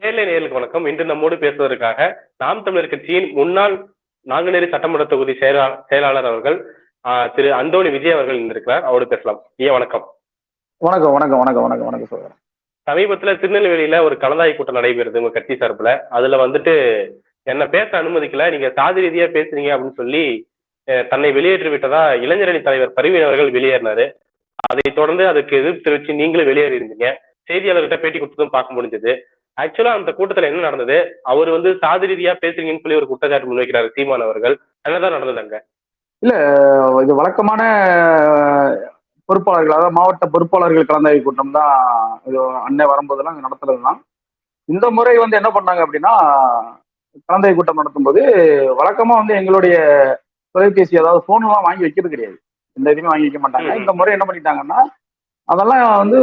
நேர்லை நேர்களுக்கு வணக்கம். இன்று நம்மோடு பேசுவதற்காக நாம் தமிழர் கட்சியின் முன்னாள் நாங்குநேரி சட்டமன்ற தொகுதி செயலா- செயலாளர் அவர்கள் திரு அந்தோணி விஜய் அவர்கள் இருந்திருக்கிறார் அவரோடு பேசலாம். ஐயா வணக்கம். வணக்கம் வணக்கம் வணக்கம் வணக்கம் வணக்கம் சோதரன் சமீபத்துல திருநெல்வேலியில ஒரு கலந்தாய் கூட்டம் நடைபெறுது உங்க கட்சி சார்பில். அதுல வந்துட்டு என்ன பேச அனுமதிக்கல. நீங்க சாதி ரீதியா பேசுறீங்க அப்படின்னு சொல்லி தன்னை வெளியேற்றி விட்டதா இளைஞரணி தலைவர் பரிவீன் அவர்கள் வெளியேறினாரு. அதைத் தொடர்ந்து அதுக்கு எதிர்ப்பு தெரிவிச்சு நீங்களும் வெளியேறி இருந்தீங்க செய்தியாளர்கிட்ட பேட்டி கொடுத்ததும் பார்க்க முடிஞ்சது. ஆக்சுவலா அந்த கூட்டத்துல என்ன நடந்தது? அவர் வந்து சாதி ரீதியா பேசுறீங்கன்னு சொல்லி ஒரு குற்றச்சாட்டு முன்வைக்கிறாரு சீமான் அவர்கள். என்னதான் நடந்தது அங்க? அஹ் இது வழக்கமான பொறுப்பாளர்கள் அதாவது மாவட்ட பொறுப்பாளர்கள் கலந்தாய்வு கூட்டம் தான் இது அன்னை வரும்போதெல்லாம் அங்க நடத்துறது தான் இந்த முறை வந்து என்ன பண்ணாங்க அப்படின்னா கலந்தாய்வு கூட்டம் நடத்தும்போது வழக்கமா வந்து எங்களுடைய தொலைபேசி அதாவது எல்லாம் வாங்கி வைக்கிறது கிடையாது. எந்த இதுவுமே வாங்கி வைக்க மாட்டாங்க. இந்த முறை என்ன பண்ணிட்டாங்கன்னா அதெல்லாம் வந்து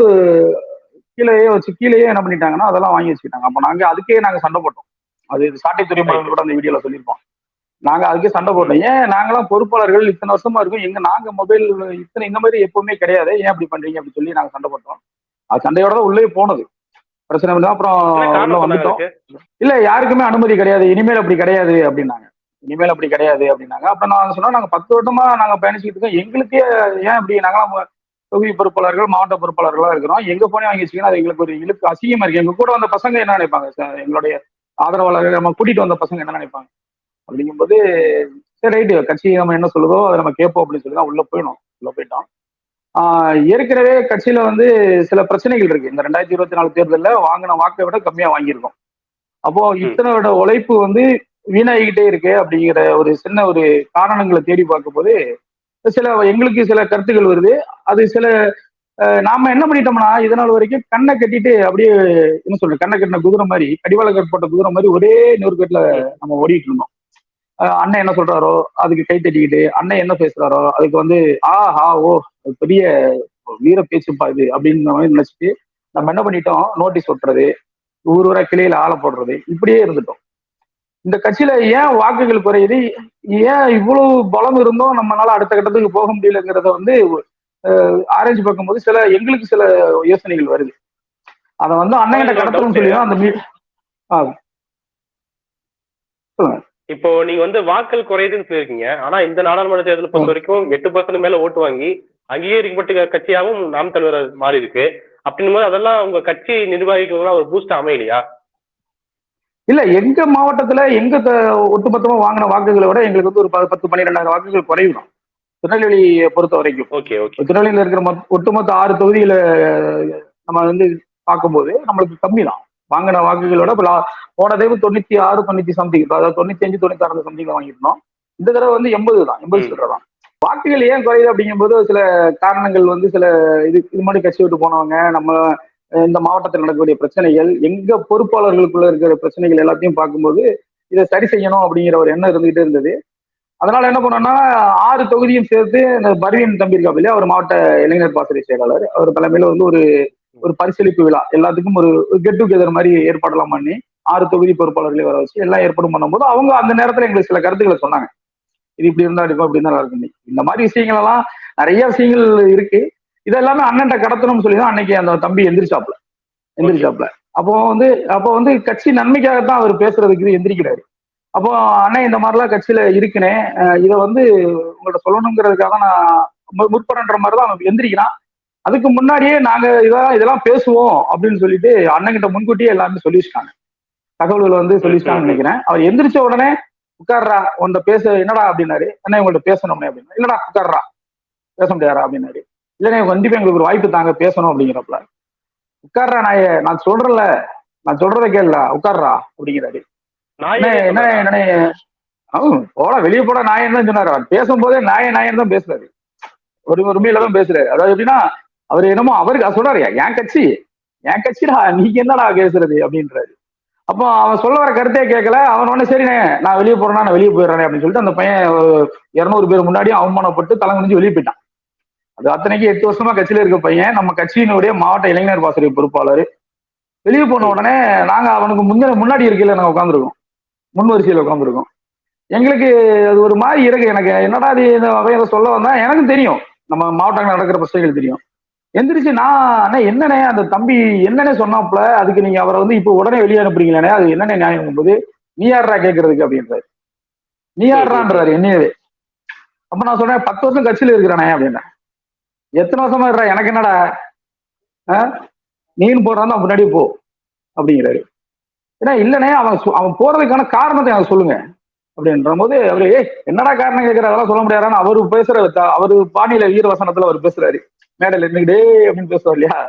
கீழேயே வச்சு கீழேயே என்ன பண்ணிட்டாங்கன்னா அதெல்லாம் வாங்கி வச்சுக்கிட்டாங்க. அப்போ நாங்க அதுக்கே நாங்க சண்டை போட்டோம். அது சாட்டை துறைமுகம் கூட அந்த வீடியோல சொல்லியிருப்போம் நாங்க அதுக்கே சண்டை போட்டோம். ஏன் நாங்களாம் பொறுப்பாளர்கள் இத்தனை வருஷமா இருக்கும். எங்க நாங்க மொபைல் இத்தனை இந்த மாதிரி எப்பவுமே கிடையாது. ஏன் அப்படி பண்றீங்க? அப்படி சொல்லி நாங்க சண்டை போட்டோம். அது சண்டையோட தான் உள்ளே போனது. பிரச்சனை இல்லை அப்புறம் உள்ள வந்துட்டோம்? இல்ல யாருக்குமே அனுமதி கிடையாது. இனிமேல் அப்படி கிடையாது அப்படின்னாங்க. இனிமேல் அப்படி கிடையாது அப்படின்னாங்க. அப்ப நான் சொன்னா நாங்க பத்து வருடமா நாங்க பயணிச்சுட்டு இருக்கோம். எங்களுக்கே ஏன் இப்படி நாங்களாம் தொகுதி பொறுப்பாளர்கள் மாவட்ட பொறுப்பாளர்களாக இருக்கிறோம். எங்க போனே வாங்கி வச்சுக்கணும் அது எங்களுக்கு ஒரு இழுக்கு அசிங்கமா இருக்கு. எங்க கூட வந்த பசங்க என்ன நினைப்பாங்க சார்? எங்களுடைய ஆதரவாளர்கள் நம்ம கூட்டிட்டு வந்த பசங்க என்ன நினைப்பாங்க? அப்படிங்கும்போது சரி ரைட்டு. கட்சி நம்ம என்ன சொல்லுதோ அதை நம்ம கேட்போம் அப்படின்னு சொல்லி தான் உள்ள போயிடும் உள்ள போயிட்டோம். ஆஹ் ஏற்கனவே கட்சியில வந்து சில பிரச்சனைகள் இருக்கு. இந்த ரெண்டாயிரத்தி இருபத்தி நாலு தேர்தலில் வாங்கின வாக்கை விட கம்மியா வாங்கியிருக்கோம். அப்போ இத்தனையோட உழைப்பு வந்து வீணாகிக்கிட்டே இருக்கு அப்படிங்கிற ஒரு சின்ன ஒரு காரணங்களை தேடி பார்க்கும்போது சில எங்களுக்கு சில கருத்துக்கள் வருது. அது சில நாம என்ன பண்ணிட்டோம்னா இதனால் வரைக்கும் கண்ணை கட்டிட்டு அப்படியே என்ன சொல்ற கண்ணை கட்டின குதிரை மாதிரி கடிவாள கட்டப்பட்ட குதிரை மாதிரி ஒரே நூறுக்கட்டில் நம்ம ஓடிட்டு இருந்தோம். அண்ணன் என்ன சொல்றாரோ அதுக்கு கை தட்டிக்கிட்டு அண்ணன் என்ன பேசுறாரோ அதுக்கு வந்து ஆ ஹா ஓ அது பெரிய வீர பேச்சுப்பா இது அப்படின்னு மாதிரி நினைச்சிட்டு நம்ம என்ன பண்ணிட்டோம் நோட்டீஸ் ஒட்டுறது ஊர் ஊரா கிளையில ஆளை போடுறது இப்படியே இருந்துட்டோம். இந்த கட்சியில ஏன் வாக்குகள் குறையுது? ஏன் இவ்வளவு பலம் இருந்தும்? நம்மளால அடுத்த கட்டத்துக்கு போக முடியலங்கிறத வந்து ஆரஞ்சு பார்க்கும்போது சில எங்களுக்கு சில யோசனைகள் வருது. அதை வந்து அண்ணன் கடத்தணும்னு சொல்லி தான் அந்த இப்போ நீங்க வந்து வாக்கள் குறையுதுன்னு சொல்லியிருக்கீங்க. ஆனா இந்த நாடாளுமன்ற தேர்தலை பொறுத்த வரைக்கும் எட்டு பர்சன்ட் மேல ஓட்டு வாங்கி அங்கீகரிக்கப்பட்ட கட்சியாகவும் நாம் தலைவர் மாறி இருக்கு அப்படின்னும் போது அதெல்லாம் உங்க கட்சி நிர்வாகிகளுக்கு ஒரு பூஸ்ட் அமையலையா? இல்ல எங்க மாவட்டத்துல எங்க ஒட்டுமொத்தமா வாங்கின வாக்குகளை விட எங்களுக்கு வந்து ஒரு பத்து பன்னிரெண்டாயிரம் வாக்குகள் குறையும் தான். திருநெல்வேலியை பொறுத்த வரைக்கும் ஓகே ஓகே. திருநெல்வேலியில் இருக்கிற மொத்த- ஒட்டுமொத்த ஆறு தொகுதியில நம்ம வந்து பார்க்கும்போது நம்மளுக்கு கம்மி தான். வாங்கின வாக்குகளோட போன தடவை தொண்ணூத்தி ஆறு தொண்ணூத்தி சம்திங் அதாவது தொண்ணூத்தி அஞ்சு தொண்ணூத்தி ஆறு சம்திங் வாங்கியிருந்தோம். இந்த தடவை வந்து எண்பது தான் எண்பது ம். சில்லறை தான் வாக்குகள் ஏன் குறையுது அப்படிங்கும்போது சில காரணங்கள் வந்து சில இது இது மாதிரி கட்சி விட்டு போனவங்க நம்ம இந்த மாவட்டத்தில் நடக்கக்கூடிய பிரச்சனைகள் எங்க பொறுப்பாளர்களுக்குள்ள இருக்கிற பிரச்சனைகள் எல்லாத்தையும் பார்க்கும்போது இதை சரி செய்யணும் அப்படிங்கிற ஒரு எண்ணம் இருந்துகிட்டே இருந்தது. அதனால என்ன பண்ணோம்னா ஆறு தொகுதியும் சேர்த்து இந்த பர்வீன் தம்பி இருக்கா இல்லையா அவர் மாவட்ட இளைஞர் பாசறை செயலாளர். அவர் தலைமையில வந்து ஒரு ஒரு பரிசீலிப்பு விழா. எல்லாத்துக்கும் ஒரு கெட் டுகெதர் மாதிரி ஏற்பாடெல்லாம் பண்ணி ஆறு தொகுதி பொறுப்பாளர்களை வர வச்சு எல்லாம் ஏற்படும் பண்ணும்போது அவங்க அந்த நேரத்துல எங்களுக்கு சில கருத்துக்களை சொன்னாங்க. இது இப்படி இருந்தா இருக்கும் அப்படி இருந்தா நல்லா இருக்கும். இந்த மாதிரி விஷயங்கள் எல்லாம் நிறைய விஷயங்கள் இருக்கு. இதெல்லாமே அண்ணன்ட்ட கடத்தணும்னு சொல்லி தான் அன்னைக்கு அந்த தம்பி எந்திரிச்சாப்ல எந்திரிச்சாப்ல அப்போ வந்து அப்போ வந்து கட்சி நன்மைக்காகத்தான் அவர் பேசுறதுக்கு எந்திரிக்கிறாரு. அப்போ அண்ணன் இந்த மாதிரிலாம் கட்சியில இருக்குனே இதை வந்து உங்கள்ட்ட சொல்லணுங்கிறதுக்காக நான் முற்படன்ற மாதிரி தான் அவன் எந்திரிக்கிறான். அதுக்கு முன்னாடியே நாங்க இதெல்லாம் இதெல்லாம் பேசுவோம் அப்படின்னு சொல்லிட்டு அண்ணன்கிட்ட முன்கூட்டியே எல்லாமே சொல்லியிருக்காங்க தகவல்களை வந்து சொல்லியிருக்காங்கன்னு நினைக்கிறேன். அவர் எந்திரிச்ச உடனே உட்கார்றா உன்கிட்ட பேச என்னடா? அப்படின்னாரு. அண்ணா உங்கள்ட்ட பேசணும்னே அப்படின்னா இல்லடா உட்கார்றா பேச முடியாதா? அப்படின்னாரு. இல்லைண்ணே கண்டிப்பா எங்களுக்கு ஒரு வாய்ப்பு தாங்க பேசணும் அப்படிங்கிறப்பல உட்கார்றா நான் நான் சொல்றேன்ல நான் சொல்றதை கேள்ல உட்கார்றா அப்படிங்கிறாரு. என்ன என்ன போட வெளியே போட நாயன் தான் சொன்னாரு. அவர் பேசும்போதே நாய நாயன் தான் பேசுறாரு. ஒரு உரிமையில தான் பேசுறாரு. அதாவது எப்படின்னா அவர் என்னமோ அவருக்கு சொல்றாரு என் கட்சி? என் கட்சிடா? நீங்க என்னடா பேசுறது? அப்படின்றாரு. அப்போ அவன் சொல்ல வர கருத்தே கேட்கல அவன் உடனே சரிண்ணே நான் வெளியே போறேன்னா நான் வெளியே போயிடுறேன் அப்படின்னு சொல்லிட்டு அந்த பையன் இருநூறு பேர் முன்னாடி அவமானப்பட்டு தலை வெளியே போயிட்டான். அது அத்தனைக்கு எட்டு வருஷமா கட்சியில இருக்க பையன். நம்ம கட்சியினுடைய மாவட்ட இளைஞர் பாசறை பொறுப்பாளர். வெளியே போன உடனே நாங்க அவனுக்கு முன்ன முன்னாடி இருக்கையில நாங்க உட்காந்துருக்கோம் முன் வரிசையில உட்காந்துருக்கோம் எங்களுக்கு அது ஒரு மாதிரி இருக்கு. எனக்கு என்னடா அது இந்த வகையில சொல்ல வந்தா எனக்கு தெரியும். நம்ம மாவட்டங்கள் நடக்கிற பிரச்சனைகள் தெரியும். எந்திரிச்சு நான் அண்ணா என்னண்ணே அந்த தம்பி என்னன்னே சொன்னாப்புல? அதுக்கு நீங்க அவரை வந்து இப்போ உடனே வெளியே அனுப்புறீங்களே அது என்னண்ணே நியாயம் போது நீ யாரா கேட்கறதுக்கு அப்படின்றாரு. நீ யாரான்றாரு என்னையவே. அப்ப நான் சொன்னேன் பத்து வருஷம் கட்சியில இருக்கிறானே அப்படின்னா எத்தனை வருஷமா இருடா எனக்கு என்னடா? ஆ? நீன்னு போடுறான் முன்னாடி போ அப்படிங்கிறாரு. ஏன்னா இல்லைனே அவன் அவன் போறதுக்கான காரணத்தை எனக்கு சொல்லுங்க அப்படின்ற போது அவரு "ஏய், என்னடா காரணம் கேட்கிற அதெல்லாம் சொல்ல முடியாதான்னு அவரு பேசுற அவரு பாணியில வீரவசனத்துல அவர் பேசுறாரு. மேடல் இன்னைக்கு டே அப்படின்னு பேசுவார் இல்லையா?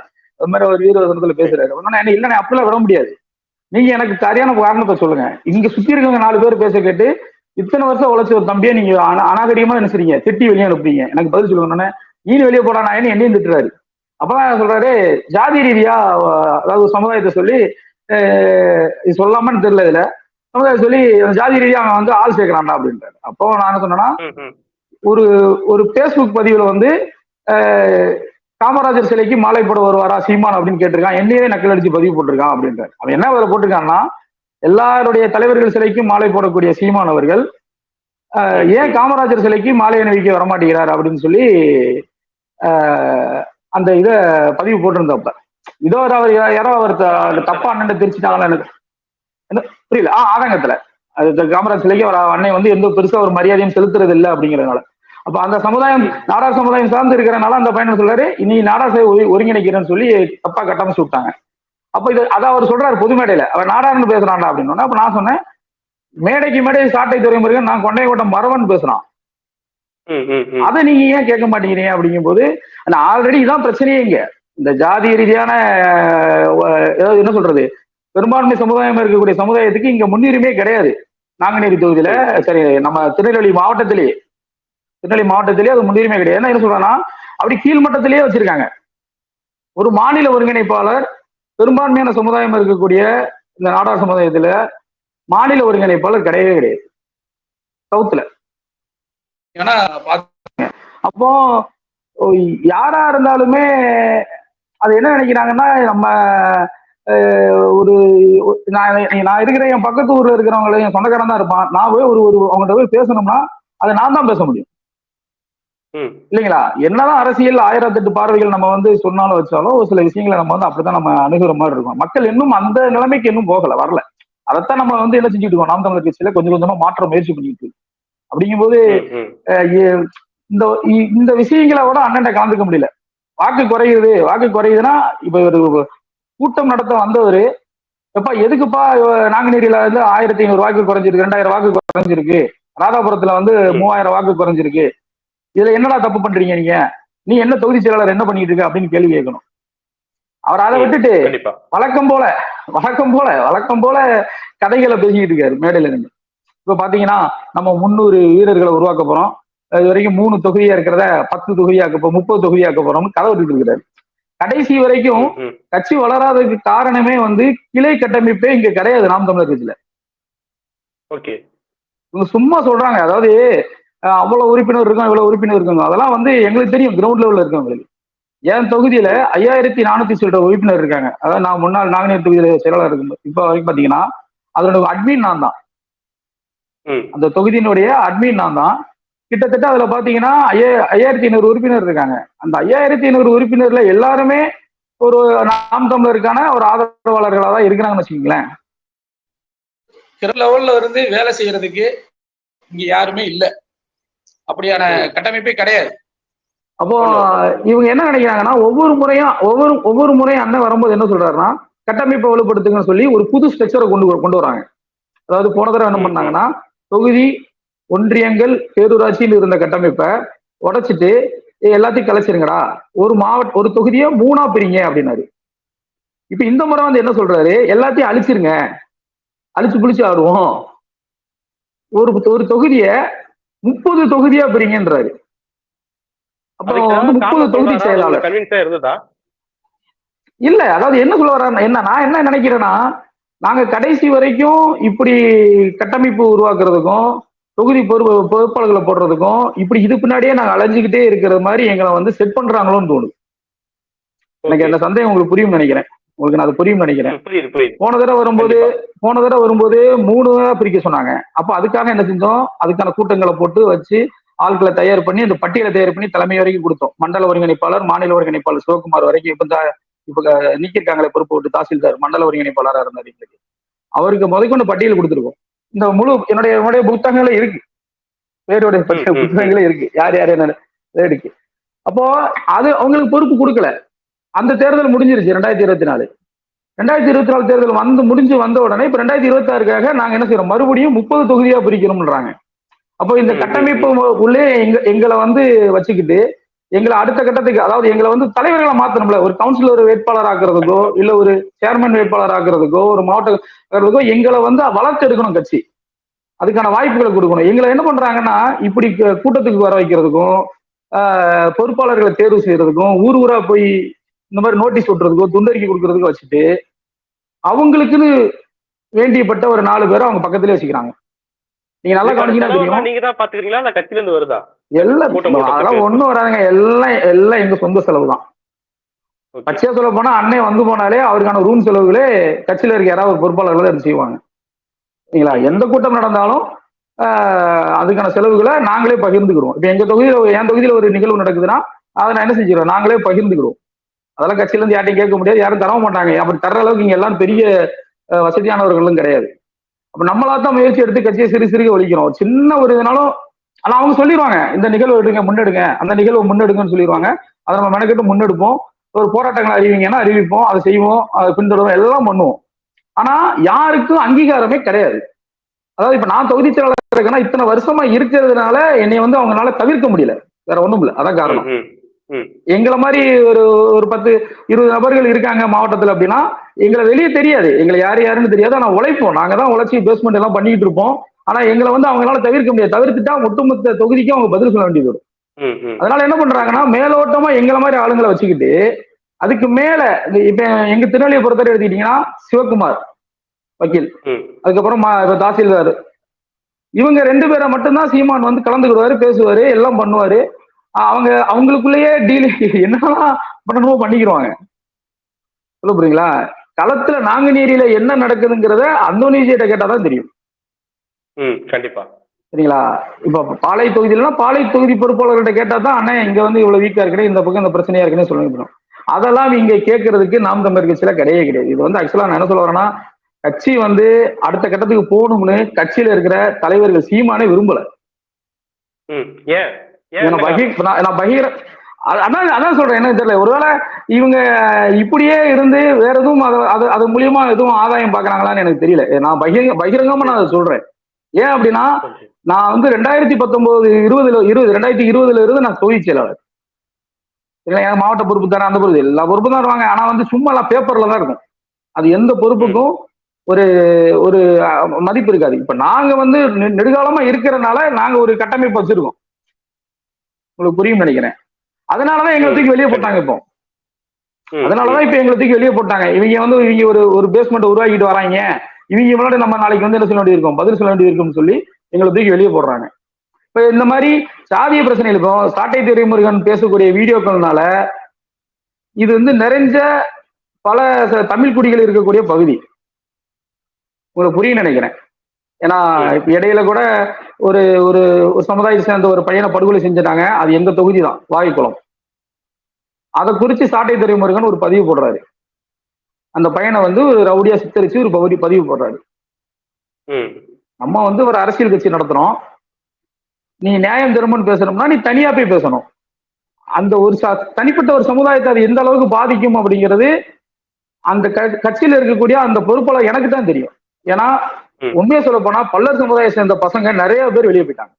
அது மாதிரி அவர் வீரவசனத்துல பேசுறாரு. என்ன இல்லைனே அப்படிலாம் விட முடியாது. நீங்க எனக்கு சரியான காரணத்தை சொல்லுங்க. இங்க சுத்தி இருக்கவங்க நாலு பேர் பேச கேட்டு இத்தனை வருஷம் உழைச்ச ஒரு தம்பியை நீங்க அனா- நினைச்சிருங்க திட்டி வெளியே அனுப்புறீங்க எனக்கு பதில் சொல்லுங்க நீ வெளியே போடா நான் என்னையும் திட்டுறாரு. அப்பதான் சொல்றாரு ஜாதி ரீதியா அதாவது சமுதாயத்தை சொல்லி இது சொல்லாமன்னு தெரியல இதுல. சமுதாயம் சொல்லி ஜாதி ரீதியா அவன் வந்து ஆள் சேர்க்கிறான்டா அப்படின்றாரு. அப்போ நான் என்ன சொன்னேன்னா. ஒரு ஒரு ஃபேஸ்புக் பதிவுல வந்து காமராஜர் சிலைக்கு மாலை போட வருவாரா சீமான் அப்படின்னு கேட்டிருக்கான். என்னையே நக்கல் அடிச்சு பதிவு போட்டிருக்கான் அப்படின்றாரு. அவன் என்ன அதில் போட்டிருக்கான்னா எல்லாருடைய தலைவர்கள் சிலைக்கும் மாலை போடக்கூடிய சீமான் அவர்கள் ஏன் காமராஜர் சிலைக்கு மாலை அணிவிக்க வரமாட்டேங்கிறார் அப்படின்னு சொல்லி அந்த இதை பதிவு போட்டிருந்தப்ப. இதோ ஒரு அவர் யாரோ அவர் த- அந்த தப்பா அண்ணன் தெரிச்சுட்டாங்களா எனக்கு என்ன புரியல. ஆ ஆதங்கத்துல. அது காமராஜ் சிலைக்கு அவர் அன்னை வந்து எந்த பெருசா ஒரு மரியாதையும் செலுத்துறது இல்லை அப்படிங்கறதுனால. அப்ப அந்த சமுதாயம் நாடார் சமுதாயம் சார்ந்து இருக்கிறனால அந்த பையன் சொல்றாரு இனி நாடார் ஒருங்கிணைக்கிறேன்னு சொல்லி தப்பா கட்டமைச்சு விட்டாங்க அப்ப இது அதான் அவர் சொல்றாரு பொது மேடையில. அவர் நாடார்னு பேசுறான்டா அப்படின்னு அப்ப நான் சொன்னேன் மேடைக்கு மேடை சாட்டை துறை முருகன் நான் கொண்டைக்கோட்டம் மரவன் பேசுறான். அதை நீங்க ஏன் கேட்க மாட்டேங்கிறீங்க அப்படிங்கும்போது ஆல்ரெடி இதான் பிரச்சனையே இங்க. இந்த ஜாதி ரீதியான ஏதாவது என்ன சொல்றது? பெரும்பான்மை சமுதாயம் இருக்கக்கூடிய சமுதாயத்துக்கு இங்க முன்னுரிமையே கிடையாது. நாங்குநேரி தொகுதியில சரி நம்ம திருநெல்வேலி மாவட்டத்திலேயே திருநெல்வேலி மாவட்டத்திலேயே அது முன்னுரிமை கிடையாது. என்ன சொல்றேன்னா அப்படி கீழ்மட்டத்திலேயே வச்சிருக்காங்க. ஒரு மாநில ஒருங்கிணைப்பாளர் பெரும்பான்மையான சமுதாயம் இருக்கக்கூடிய இந்த நாடார் சமுதாயத்துல மாநில ஒருங்கிணைப்பாளர் கிடையவே கிடையாது. சவுத்துல. ஏன்னா பாத்துக்கங்க. அப்போ யாரா இருந்தாலுமே அது என்ன நினைக்கிறாங்கன்னா நம்ம ஒரு நான் நான் இருக்கிற என் பக்கத்து ஊர்ல இருக்கிறவங்கள என் சொந்தக்காரன் தான் இருப்பான். நான் போய் ஒரு ஒரு அவங்ககிட்ட போய் பேசணும்னா அதை நான் தான் பேச முடியும். ம். இல்லைங்களா? என்னதான் அரசியல் ஆயிரத்தெட்டு பார்வைகள் நம்ம வந்து சொன்னாலும் வச்சாலும் ஒரு சில விஷயங்களை நம்ம வந்து அப்படித்தான் நம்ம அணுகுற மாதிரி இருக்கும். மக்கள் இன்னும் அந்த நிலைமைக்கு இன்னும் போகல வரல. அதைத்தான் நம்ம வந்து என்ன செஞ்சுட்டு இருக்கோம்? நாம் தமிழர் கட்சியில கொஞ்சம் கொஞ்சமா மாற்ற முயற்சி பண்ணிட்டு இருக்கோம். அப்படிங்கும்போது இந்த இந்த விஷயங்களை விட அண்ணன் கலந்துக்க முடியல. வாக்கு குறையுது வாக்கு குறையுதுன்னா இப்ப ஒரு கூட்டம் நடத்த வந்தவர் எப்பா எதுக்குப்பா நாங்குநேரியில வந்து ஆயிரத்தி ஐநூறு வாக்கு குறைஞ்சிருக்கு ரெண்டாயிரம் வாக்கு குறைஞ்சிருக்கு. ராதாபுரத்துல வந்து மூவாயிரம் வாக்கு குறைஞ்சிருக்கு. இதுல என்னடா தப்பு பண்றீங்க நீங்க? நீ என்ன தொகுதி செயலாளர் என்ன பண்ணிட்டு இருக்க? அப்படின்னு கேள்வி கேட்கணும். அவர் அதை விட்டுட்டு வழக்கம் போல வழக்கம் போல வழக்கம் போல கதைகளை பேசிக்கிட்டு இருக்காரு மேடையில நின்று இப்ப பாத்தீங்கன்னா நம்ம முந்நூறு வீரர்களை உருவாக்க போறோம். இது வரைக்கும் மூணு தொகுதியா இருக்கிறத பத்து தொகுதியாக்க போ முப்பது தொகுதியாக்க போறோம்னு கதை விட்டுட்டு இருக்கிறாரு. கடைசி வரைக்கும். கட்சி வளராததுக்கு காரணமே வந்து கிளை கட்டமைப்பே இங்க கிடையாது நாம் தமிழர் கட்சியில. ஓகே. இவங்க சும்மா சொல்றாங்க அதாவது அவ்வளவு உறுப்பினர் இருக்கும் இவ்வளவு உறுப்பினர் இருக்குங்க அதெல்லாம் வந்து எங்களுக்கு தெரியும் கிரவுண்ட் லெவல்ல இருக்கவங்களுக்கு. என் தொகுதியில ஐயாயிரத்தி நானூத்தி சொல்ற உறுப்பினர் இருக்காங்க. அதாவது நான் முன்னாள் நாங்குநேர் தொகுதியில செயலாளர் இருக்கும் இப்ப வரைக்கும் பாத்தீங்கன்னா அதோட அட்மின் நான் தான். அந்த தொகுதியினுடைய அட்மின் நான் தான். கிட்டத்தட்ட அதுல பாத்தீங்கன்னா ஐயா ஐயாயிரத்தி ஐநூறு உறுப்பினர் இருக்காங்க. அந்த ஐயாயிரத்தி ஐநூறு உறுப்பினர்ல எல்லாருமே ஒரு நாம் தமிழருக்கான ஒரு ஆதரவாளர்களா தான் இருக்கிறாங்கன்னு வச்சுக்கோங்களேன். லெவல்ல இருந்து வேலை செய்யறதுக்கு இங்க யாருமே இல்ல. அப்படியான கட்டமைப்பே கிடையாது. அப்போ இவங்க என்ன நினைக்கிறாங்கன்னா ஒவ்வொரு முறையும் ஒவ்வொரு ஒவ்வொரு முறையும் அண்ணன் வரும்போது என்ன சொல்றாருன்னா கட்டமைப்பை வலுப்படுத்துங்கன்னு சொல்லி ஒரு புது ஸ்ட்ரக்சரை கொண்டு கொண்டு வராங்க. அதாவது போன தடவை என்ன பண்ணாங்கன்னா தொகுதி ஒன்றியங்கள் பேரூராட்சியில் இருந்த கட்டமைப்பை உடைச்சிட்டு "ஏய், எல்லாத்தையும் கலைச்சிருங்கடா. ஒரு மாவட்ட ஒரு தொகுதியை மூணா பிரிங்க அப்படின்னாரு. இப்ப இந்த முறை வந்து என்ன சொல்றாரு? எல்லாத்தையும் அழிச்சிருங்க. அழிச்சு புளிச்சு ஆடுவோம். ஒரு ஒரு தொகுதியை முப்பது தொகுதியா பிரிங்கன்றாரு. அப்போ வந்து முப்பது தொகுதி செயலாளர். இல்ல அதாவது என்ன சொல்ல வர்றாரு என்ன நான் என்ன நினைக்கிறேன்னா நாங்க கடைசி வரைக்கும் இப்படி கட்டமைப்பு உருவாக்குறதுக்கும் தொகுதி பொறுப்பு பொறுப்பாளர்களை போடுறதுக்கும் இப்படி இது பின்னாடியே நாங்க அலைஞ்சுக்கிட்டே இருக்கிற மாதிரி எங்களை வந்து செட் பண்றாங்களோன்னு தோணுது. எனக்கு அந்த சந்தேகம் உங்களுக்கு புரியும் நினைக்கிறேன். உங்களுக்கு நான் அது புரியும் நினைக்கிறேன். போன தடவை வரும்போது போன தடவை வரும்போது மூணு பிரிக்க சொன்னாங்க. அப்ப அதுக்காக என்ன செஞ்சோம்? அதுக்கான கூட்டங்களை போட்டு வச்சு ஆட்களை தயார் பண்ணி அந்த பட்டியலை தயார் பண்ணி தலைமை வரைக்கும் கொடுத்தோம். மண்டல ஒருங்கிணைப்பாளர் மாநில ஒருங்கிணைப்பாளர் சிவகுமார் வரைக்கும் இப்ப இந்த இப்ப நீக்கியிருக்காங்களே பொறுப்பு விட்டு தாசில்தார் மண்டல ஒருங்கிணைப்பாளராக இருந்தார் எங்களுக்கு அவருக்கு முதற்கொண்டு பட்டியல் கொடுத்துருக்கோம். இந்த முழு என்னுடைய என்னுடைய புத்தகங்களே இருக்கு. பேருடைய பட்டியல் ம், ம், ம். புத்தகங்களே இருக்கு. யார் யார் என்ன இருக்கு அப்போ அது அவங்களுக்கு பொறுப்பு கொடுக்கல. அந்த தேர்தல் முடிஞ்சிருச்சு ரெண்டாயிரத்தி இருபத்தி நாலு. ரெண்டாயிரத்தி இருபத்தி நாலு தேர்தல் வந்து முடிஞ்சு வந்த உடனே இப்ப ரெண்டாயிரத்தி இருபத்தி ஆறுக்காக நாங்க என்ன செய்யறோம் மறுபடியும் முப்பது தொகுதியா பிரிக்கணும்ன்றாங்க. அப்போ இந்த கட்டமைப்பு உள்ளே எங்க எங்களை வந்து வச்சுக்கிட்டு எங்களை அடுத்த கட்டத்துக்கு அதாவது எங்களை வந்து தலைவர்களை மாத்தணும்ல. ஒரு கவுன்சிலர் வேட்பாளர் ஆக்குறதுக்கோ இல்ல ஒரு சேர்மன் வேட்பாளர் ஆக்குறதுக்கோ ஒரு மாவட்ட எங்களை வந்து வளர்த்து எடுக்கணும் கட்சி. அதுக்கான வாய்ப்புகளை கொடுக்கணும். எங்களை என்ன பண்றாங்கன்னா இப்படி கூட்டத்துக்கு வர வைக்கிறதுக்கும் பொறுப்பாளர்களை தேர்வு செய்யறதுக்கும் ஊர் ஊரா போய் இந்த மாதிரி நோட்டீஸ் விட்டுறதுக்கோ துண்டறிக்கை கொடுக்கறதுக்கோ வச்சுட்டு அவங்களுக்குன்னு வேண்டியப்பட்ட ஒரு நாலு பேரை அவங்க பக்கத்திலே வச்சுக்கிறாங்க. நீங்க நல்லா கவனிச்சீங்கன்னா தெரியும் நீங்க தான் பாத்துக்கிறீங்களா? இல்ல கட்சியில இருந்து வருதா? எல்லாம். அதெல்லாம் ஒண்ணும் வராதுங்க. எல்லாம் எல்லாம் எங்க சொந்த செலவு தான். பச்சையா சொல்ல போனா அண்ணன் வந்து போனாலே அவருக்கான ரூம் செலவுகளே கட்சியில இருக்க யாராவது ஒரு பொறுப்பாளர்கள் தான் செய்வாங்க. சரிங்களா? எந்த கூட்டம் நடந்தாலும் அதுக்கான செலவுகளை நாங்களே பகிர்ந்துக்கிறோம் இப்ப எங்க தொகுதியில என் தொகுதியில ஒரு நிகழ்வு நடக்குதுன்னா அதை நான் என்ன செஞ்சிருவேன் நாங்களே பகிர்ந்துக்கிறோம் அதெல்லாம் கட்சியில இருந்து யார்ட்டையும் கேட்க முடியாது. யாரும் தரவும் மாட்டாங்க. அப்படி தர்ற அளவுக்கு இங்க எல்லாரும் பெரிய வசதியானவர்களும் கிடையாது. அப்ப நம்மளா தான் முயற்சி எடுத்து கட்சியை சிறு சிறுக ஒழிக்கிறோம். ஒரு சின்ன ஒரு இதனாலும் ஆனா அவங்க சொல்லிடுவாங்க இந்த நிகழ்வு எடுங்க முன்னெடுங்க. அந்த நிகழ்வு முன்னெடுங்கன்னு சொல்லிடுவாங்க அதை நம்ம மெனக்கெட்டு முன்னெடுப்போம். ஒரு போராட்டங்களை அறிவிங்கன்னா அறிவிப்போம் அதை செய்வோம் அதை பின்தொடரும் எல்லாம் பண்ணுவோம். ஆனா யாருக்கும் அங்கீகாரமே கிடையாது. அதாவது இப்ப நான் தொகுதி செயலாளர் இருக்கேன்னா இத்தனை வருஷமா இருக்கிறதுனால என்னை வந்து அவங்களால தவிர்க்க முடியல. வேற ஒண்ணும் இல்ல. அதான் காரணம். எங்களை மாதிரி ஒரு ஒரு பத்து இருபது நபர்கள் இருக்காங்க மாவட்டத்துல அப்படின்னா எங்களை வெளியே தெரியாது. எங்களை யார் யாருன்னு தெரியாது. ஆனா உழைப்போம். நாங்க தான் உழைச்சி பேஸ்மெண்ட் எல்லாம் பண்ணிட்டு இருப்போம். ஆனா எங்களை வந்து அவங்களால தவிர்க்க முடியாது. தவிர்த்துட்டா ஒட்டுமொத்த தொகுதிக்கும் அவங்க பதில் சொல்ல வேண்டியது வரும். அதனால என்ன பண்றாங்கன்னா மேலோட்டமா எங்களை மாதிரி ஆளுங்களை வச்சுக்கிட்டு அதுக்கு மேல இப்ப எங்க திருநெல்வேலியை பொறுத்தவரை எடுத்துக்கிட்டீங்கன்னா சிவகுமார் வக்கீல். அதுக்கப்புறம் தாசில்தார். இவங்க ரெண்டு பேரை மட்டும்தான் சீமான் வந்து கலந்துக்கிடுவாரு பேசுவாரு எல்லாம் பண்ணுவாரு. அவங்க அவங்களுக்குள்ளேயே டீல் என்னெல்லாம் பண்ணணுமோ பண்ணிக்கிடுவாங்க சொல்ல புரியுங்களா களத்துல நாங்குநேரியில என்ன நடக்குதுங்கிறத அந்தோனிஜியிட்ட கேட்டாதான் தெரியும். ம், கண்டிப்பா. சரிங்களா? இப்ப பாளை தொகுதியிலனா பாளை தொகுதி பொறுப்பாளர்கிட்ட கேட்டா தான் அண்ணன் இங்க வந்து இவ்வளவு வீக்கா இருக்குன்னு இந்த பக்கம் இந்த பிரச்சனையா இருக்குன்னு சொல்ல முடியும் அதெல்லாம் இங்க கேட்கறதுக்கு நாம் தமிழர் கட்சியில கிடையவே கிடையாது. இது வந்து ஆக்சுவலா நான் என்ன சொல்ல வரேன்னா கட்சி வந்து அடுத்த கட்டத்துக்கு போகணும்னு கட்சியில இருக்கிற தலைவர்கள் சீமானே விரும்பல. நான் பகீர் அதான் அதான் சொல்றேன் என்ன தெரியல. ஒருவேளை இவங்க இப்படியே இருந்து வேற எதுவும் அது அது அது மூலியமா எதுவும் ஆதாயம் பாக்குறாங்களான்னு எனக்கு தெரியல. நான் பகிரங்க பகிரங்கமா நான் அதை சொல்றேன். ஏன் அப்படின்னா? நான் வந்து ரெண்டாயிரத்தி பத்தொன்பது இருபதுல இருபது ரெண்டாயிரத்தி இருபதுல இருந்து நான் தொகுதி செயலாளர். இல்லை என் மாவட்ட பொறுப்பு தானே அந்த பொறுப்பு. எல்லா பொறுப்பும் தான் இருவாங்க ஆனா வந்து சும்மா எல்லாம் பேப்பர்ல தான் இருக்கும். அது எந்த பொறுப்புக்கும் ஒரு ஒரு மதிப்பு இருக்காது. இப்ப நாங்க வந்து நெடுகாலமா இருக்கிறனால நாங்க ஒரு கட்டமைப்பு வச்சிருக்கோம். உங்களுக்கு புரியும் நினைக்கிறேன். அதனாலதான் எங்களை தூக்கி வெளியே போட்டாங்க இப்போ. அதனாலதான் இப்ப எங்களை தூக்கி வெளியே போட்டாங்க. இவங்க வந்து இவங்க ஒரு ஒரு பேஸ்மெண்ட் உருவாக்கிட்டு வராங்க. இவங்க முன்னாடி நம்ம நாளைக்கு வந்து என்ன சொல்ல வேண்டியிருக்கும்? பதில் சொல்ல வேண்டியிருக்கும்னு சொல்லி எங்களை தூக்கி வெளியே போடுறாங்க. இப்ப இந்த மாதிரி சாதிய பிரச்சனைகளுக்கும் சாட்டை துறைமுருகன் பேசக்கூடிய வீடியோக்கள்னால இது வந்து நிறைஞ்ச பல தமிழ் குடிகள் இருக்கக்கூடிய பகுதி. உங்களுக்கு புரியும் நினைக்கிறேன். ஏன்னா இடையில கூட ஒரு ஒரு சமுதாயத்தை சேர்ந்த ஒரு பையனை படுகொலை செஞ்சுட்டாங்க. அது எங்க தொகுதி தான். வாகைக்குளம் அதை குறித்து சாட்டை துறைமுருகன் ஒரு பதிவு போடுறாரு. அந்த பையனை வந்து ஒரு ரவுடியா சித்தரிச்சு ஒரு பகுதி பதிவு போடுறாரு. ம். நம்ம வந்து ஒரு அரசியல் கட்சி நடத்துறோம். நீ நியாயம் தர்மம்னு பேசணும்னா நீ தனியா போய் பேசணும். அந்த ஒரு ச- தனிப்பட்ட ஒரு சமுதாயத்தை அது எந்த அளவுக்கு பாதிக்கும் அப்படிங்கிறது அந்த கட்சியில இருக்கக்கூடிய அந்த பொறுப்பாளர் எனக்கு தான் தெரியும். ஏன்னா. உண்மையை சொல்ல போனா பல்லர் சமுதாயம் சேர்ந்த பசங்க நிறைய பேர் வெளியே போயிட்டாங்க.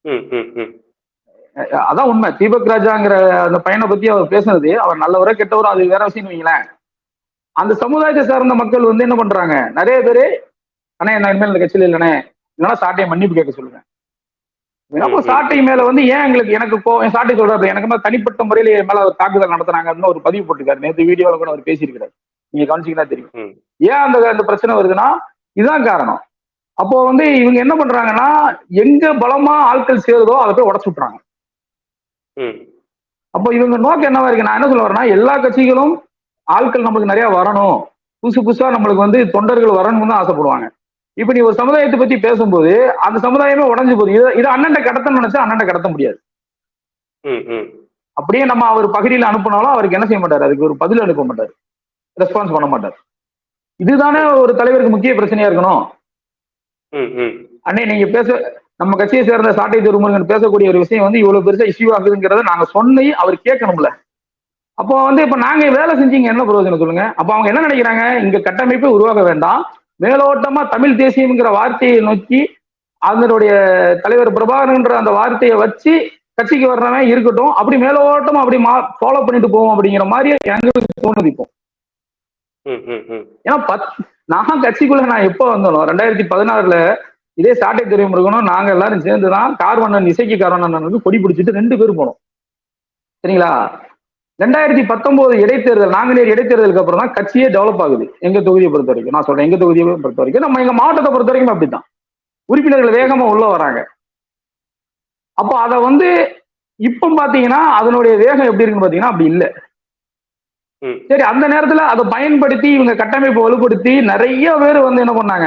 ம், ம், ம். அஹ் அதான் உண்மை. தீபக் ராஜாங்கிற அந்த பையனை பத்தி அவர் பேசுனது அவர் நல்லவரோ கெட்டவரோ அது வேற விஷயம் வைங்களேன். அந்த சமுதாயத்தை சார்ந்த மக்கள் வந்து என்ன பண்றாங்க? நிறைய பேரு அண்ணே நான் இனிமேல் இந்த கட்சியில இல்லைண்ணே. இல்லைன்னா சாட்டையை மன்னிப்பு கேட்க சொல்லுங்க. அப்போ. சாட்டை மேல வந்து ஏன் எங்களுக்கு எனக்கு கோ என் சாட்டை சொல்றாரு எனக்கு மேல தனிப்பட்ட முறையில என் மேல ஒரு தாக்குதல் நடத்துறாங்கன்னு ஒரு பதிவு போட்டிருக்காரு. நேற்று வீடியோல கூட அவர் பேசியிருக்காரு நீங்க கவனிச்சீங்கன்னா தெரியும். ஏன் அந்த அந்த பிரச்சனை வருதுன்னா இதுதான் காரணம். அப்போ வந்து இவங்க என்ன பண்றாங்கன்னா எங்க பலமா ஆட்கள் சேருதோ அதை போய் உடச்சு விட்டுறாங்க. அப்போ இவங்க நோக்கம் என்னவா இருக்கு? நான் என்ன சொல்ல வரேன்னா எல்லா கட்சிகளும் ஆட்கள் நம்மளுக்கு நிறைய வரணும். புதுசு புதுசா நம்மளுக்கு வந்து தொண்டர்கள் வரணும்னு தான் ஆசைப்படுவாங்க. இப்ப நீ ஒரு சமுதாயத்தை பத்தி பேசும்போது அந்த சமுதாயமே உடஞ்சு போகுது. இது இது அண்ணன் கடத்தணும்னு நினைச்சா அண்ணன் கடத்த முடியாது. அப்படியே நம்ம அவர் பகுதியில் அனுப்புனாலும் அவருக்கு என்ன செய்ய மாட்டார்? அதுக்கு ஒரு பதில் அனுப்ப மாட்டார். ரெஸ்பான்ஸ் பண்ண மாட்டார். இதுதானே ஒரு தலைவருக்கு முக்கிய பிரச்சனையா இருக்கணும். அண்ணே நீங்க பேச நம்ம கட்சியை சேர்ந்த சாட்டை திருமுருகன் பேசக்கூடிய ஒரு விஷயம் வந்து இவ்வளவு பெருசா இஷ்யூ ஆகுதுங்கிறத நாங்க சொன்னி அவர் கேட்கணும்ல. அப்போ வந்து இப்ப நாங்க வேலை செஞ்சீங்க என்ன பிரயோஜனம் சொல்லுங்க? அப்ப அவங்க என்ன நினைக்கிறாங்க? இங்க கட்டமைப்பை உருவாக்க வேண்டாம். மேலோட்டமா தமிழ் தேசியம்ங்கிற வார்த்தையை நோக்கி அதனுடைய தலைவர் பிரபாகரன்ற அந்த வார்த்தையை வச்சு கட்சிக்கு வர்றவன் இருக்கட்டும் அப்படி மேலோட்டமா அப்படி ஃபாலோ பண்ணிட்டு போவோம் அப்படிங்கிற மாதிரி எங்களுக்கு தோணுது இப்போ. ம் ம் ம். ஏன்னா பத் நான் கட்சிக்குள்ள நான் எப்போ வந்தோம் ரெண்டாயிரத்தி பதினாறுல இதே சாட்டை தெரியும் இருக்கணும் நாங்க எல்லாரும் சேர்ந்து தான் கார்வண்ணன் இசைக்கு கார்வண்ணன் வந்து கொடி பிடிச்சிட்டு ரெண்டு பேரும் போனோம். சரிங்களா? ரெண்டாயிரத்தி பத்தொன்பது இடைத்தேர்தல் நாங்குநேர் இடைத்தேர்தலுக்கு அப்புறம் தான் கட்சியே டெவலப் ஆகுது. எங்க தொகுதியை பொறுத்த வரைக்கும். நான் சொல்றேன் எங்க தொகுதியை பொறுத்த வரைக்கும். நம்ம எங்க மாவட்டத்தை பொறுத்த வரைக்கும் அப்படித்தான். உறுப்பினர்கள் வேகமா உள்ள வராங்க. அப்போ அதை வந்து இப்ப பாத்தீங்கன்னா அதனுடைய வேகம் எப்படி இருக்குன்னு பாத்தீங்கன்னா அப்படி இல்லை. சரி அந்த நேரத்துல அதை பயன்படுத்தி இவங்க கட்டமைப்பை வலுப்படுத்தி நிறைய பேர் வந்து என்ன பண்ணாங்க?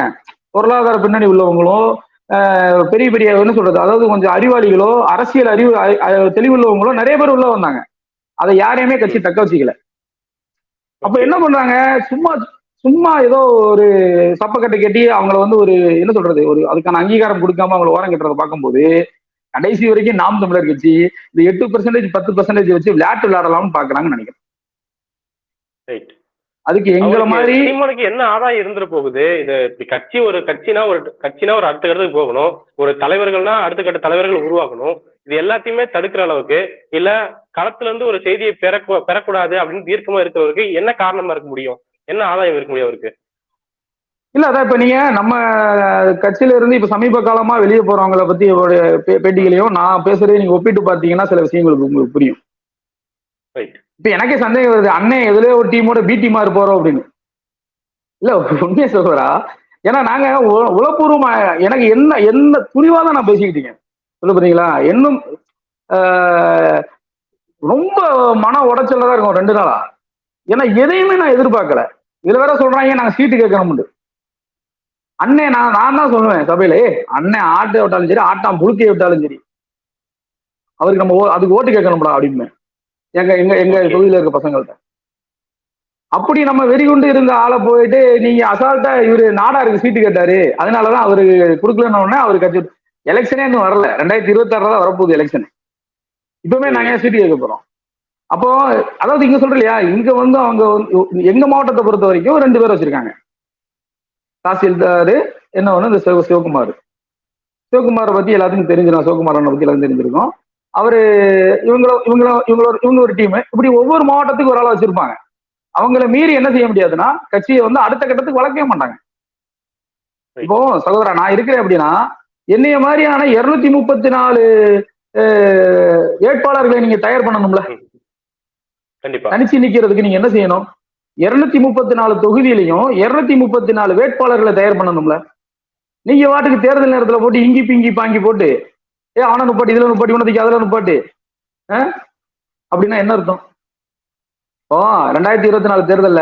பொருளாதார பின்னணி உள்ளவங்களும் பெரிய பெரிய என்ன சொல்றது? அதாவது கொஞ்சம் அறிவாளிகளோ அரசியல் அறிவு தெளிவுள்ளவங்களோ நிறைய பேர் உள்ள வந்தாங்க. அதை யாரையுமே கட்சி தக்க வச்சுக்கல. அப்ப என்ன பண்றாங்க? சும்மா சும்மா ஏதோ ஒரு சப்பக்கட்டை கட்டி அவங்கள வந்து ஒரு என்ன சொல்றது? ஒரு அதுக்கான அங்கீகாரம் கொடுக்காம அவங்கள ஓரம் கட்டுறதை பார்க்கும்போது கடைசி வரைக்கும் நாம் தமிழர் கட்சி இந்த எட்டு பர்சன்டேஜ் பத்து பர்சன்டேஜ் வச்சு விளையாட்டு விளையாடலாம்னு பாக்குறாங்கன்னு நினைக்கிறேன். ரைட் அதுக்கு எங்களை மாதிரி சீமானுக்கு என்ன ஆதாயம் இருந்துட போகுது? இது கட்சி ஒரு கட்சினா ஒரு கட்சினா ஒரு அடுத்த கட்டத்துக்கு போகணும். ஒரு தலைவர்கள்னா அடுத்த கட்ட தலைவர்கள் உருவாக்கணும் இது எல்லாத்தையுமே தடுக்கிற அளவுக்கு இல்ல களத்துல இருந்து ஒரு செய்தியை பெற பெறக்கூடாது அப்படின்னு தீர்க்கமா இருக்கிறவருக்கு என்ன காரணமா இருக்க முடியும்? என்ன ஆதாயம் இருக்க முடியும் அவருக்கு? இல்ல அதான் இப்ப நீங்க நம்ம கட்சியில இருந்து இப்ப சமீப காலமா வெளியே போறவங்கள பத்தி பேட்டிகளையும் நான் பேசுறதை நீங்க ஒப்பிட்டு பார்த்தீங்கன்னா சில விஷயங்களுக்கு உங்களுக்கு புரியும். ரைட் இப்ப எனக்கே சந்தேகம் வருது அண்ணன் எதுலயோ ஒரு டீமோட பி டீமா இருப்பாரோ அப்படின்னு. இல்ல உண்மையை சொல்றா ஏன்னா நாங்க உளப்பூர்வமா எனக்கு என்ன என்ன துணிவா தான் நான் பேசிக்கிட்டு இருக்கேன். சொல்ல பார்த்தீங்களா இன்னும் ரொம்ப மன உடைச்சல்ல தான் இருக்கும் ரெண்டு நாளா. ஏன்னா எதையுமே நான் எதிர்பார்க்கல. இதுல வேற சொல்றாங்க நாங்க சீட்டு கேட்கணும்னு. அண்ணே நான் நான் தான் சொல்லுவேன் சபையில அண்ணே ஆட்டை விட்டாலும் சரி ஆட்டாம் புழுக்கையை விட்டாலும் சரி. அவருக்கு நம்ம ஓ- அதுக்கு ஓட்டு கேட்கணும்டா அப்படின்னு எங்க எங்க எங்க தொகுதியில இருக்க பசங்கள்ட்ட. அப்படி நம்ம வெறிகுண்டு இருந்த ஆளை போயிட்டு நீங்க அசால்ட்டா இவரு நாடாருக்கு சீட்டு கேட்டாரு. அதனாலதான் அவரு கொடுக்கலன்னு உடனே அவரு கட்சி எலெக்ஷனே இன்னும் வரல. ரெண்டாயிரத்தி இருபத்தி ஆறுல தான் வரப்போகுது எலெக்ஷன் இப்பவுமே நாங்க சீட்டு கேட்க போறோம். அப்போ அதாவது இங்க சொல்ற இல்லையா? இங்க வந்து அவங்க எங்க மாவட்டத்தை பொறுத்த வரைக்கும் ரெண்டு பேர் வச்சிருக்காங்க. தாசில்தார் என்ன ஒண்ணு இந்த சிவ சிவகுமார். சிவகுமாரை பத்தி எல்லாத்துக்கும் தெரிஞ்சிடும் சிவகுமார் அண்ணனை பத்தி எல்லாரும் தெரிஞ்சிருக்கும். அவரு இவங்கள இவங்கள இவங்களோட இவங்க ஒரு டீம் இப்படி ஒவ்வொரு மாவட்டத்துக்கு ஒரு ஆளா வச்சிருப்பாங்க. அவங்கள மீறி என்ன செய்ய முடியாதுன்னா கட்சியை வந்து அடுத்த கட்டத்துக்கு வளர்க்கவே மாட்டாங்க. இப்போ சகோதரா நான் இருக்கிறேன் அப்படின்னா என்னைய மாதிரியான இருநூத்தி முப்பத்தி நாலு வேட்பாளர்களை நீங்க தயார் பண்ணணும்ல? கண்டிப்பா. தனிச்சு நிக்கிறதுக்கு நீங்க என்ன செய்யணும்? இருநூத்தி முப்பத்தி நாலு தொகுதியிலையும் இருநூத்தி முப்பத்தி நாலு வேட்பாளர்களை தயார் பண்ணணும்ல? நீங்க வாட்டுக்கு தேர்தல் நேரத்துல போட்டு இங்கி பிங்கி பாங்கி போட்டு ஏ அவனை நுப்பாட்டி இதுல நுப்பாட்டி உனதுக்கு அதுல நுப்பாட்டி? அப்படின்னா என்ன அர்த்தம்? ஓ ரெண்டாயிரத்தி இருபத்தி நாலு தேர்தல்ல